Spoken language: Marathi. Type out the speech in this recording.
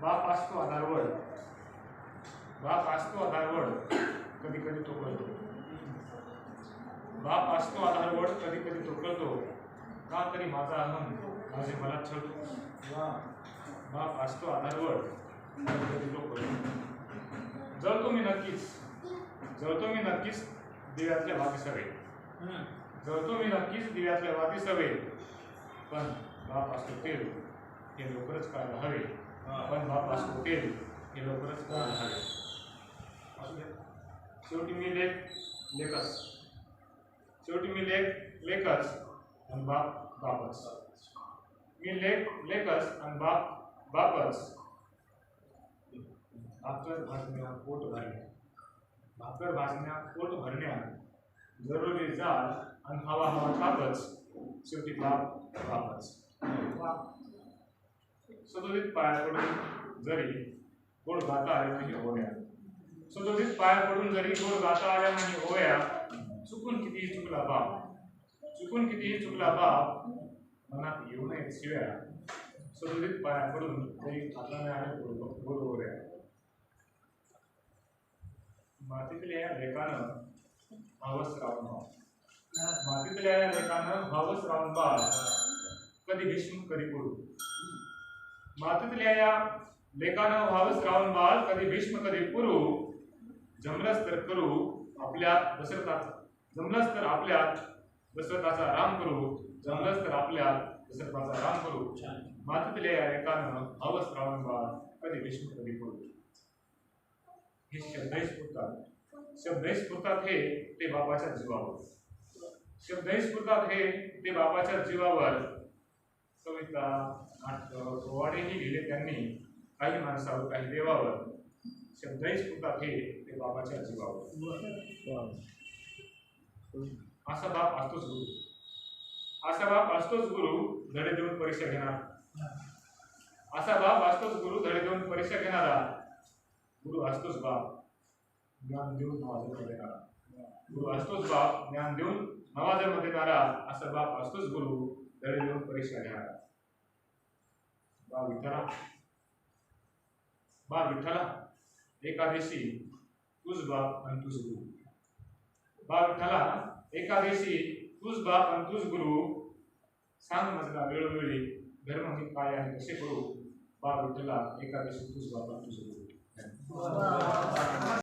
बाप असतो आधारवड. बाप असतो आधारवड कधी कधी तो कळतो बाप असतो आधारवड कधी कधी तो कळतो का तरी माझा अहम माझे मला छळतो बाप असतो आधारवड कधी कधी तो कळतो जळतो मी नक्कीच. जळतो मी नक्कीच दिव्यातल्या वाती सवे जळतो मी नक्कीच दिव्यातल्या वाती सवे पण बाप असतो तेल हे लवकरच कळायला हवे. आपण बाप असतो तेल हे लवकरच कळायला हवे असू दे. शेवटी मी लेख लेखच. शेवटी मी लेख लेखच आणि बाप बापच. मी लेख लेखच आणि बाप बापच. भाकर भाजण्या पोट भरण्या. भाकर भाजण्या पोट भरण्या. जरुरी जाळ आणि हवा हवा तापच. शेवटी बाप बापच. सदोदित पाया पडून जरी गोड गाता आल्या नाही होया. सदोदित पाया पडून जरी गोड गाता आल्या नाही होया चुकून कितीही चुकला बाप. चुकून कितीही चुकला बाप मनात येऊ नये शिव्या. सदोदित पाया पडून तरी खाता नाही गोड गोड मातीतल्या या लेखानं भावस रावण मातीतल्या या लेखानं भावस राहून बाळ कधी भीष्म कधी करू मातीतल्या या लेखानं भावस रावण बाळ कधी भीष्म कधी कुरू जमलंच तर करू आपल्या दशरथाचा जमलंच तर आपल्या दशरथाचा राम करू जमलंच तर आपल्या दशरथाचा राम करू. मातीतल्या या लेखानं भावस रावण बाळ कधी भीष्म कधी पुरू हे शब्दही स्फुरतात. शब्दही स्फुरतात हे ते बाबाच्या जीवावर. शब्दही स्फुरतात हे ते बाबाच्या जीवावर. कविता नाटक पोवाडेही लिहिले त्यांनी. काही माणसावर काही देवावर. शब्दही स्फुटात हे ते बाबाच्या जीवावर. असा बाप असतोच गुरु. असा बाप असतोच गुरु धडे देऊन परीक्षा घेणार. असा बाप असतोच गुरु धडे देऊन परीक्षा घेणारा. गुरु असतोच बाप ज्ञान देऊन नवा देणारा. गुरु असतोच बाप ज्ञान देऊन नवा देणारा. असा बाप असतोच गुरु. धडे देऊन परीक्षा घेणारा बा विठ्ठला. बा विठ्ठला. एकादशी तुझ बाप आणि तुझ गुरु. बा विठ्ठला एकादशी तुझ बाप आणि तुझ गुरु. सांग मजला वेळोवेळी धर्म मी काय आहे कसे करू? बा विठ्ठला एकादशी तुझ बाप आणि तुझ गुरु.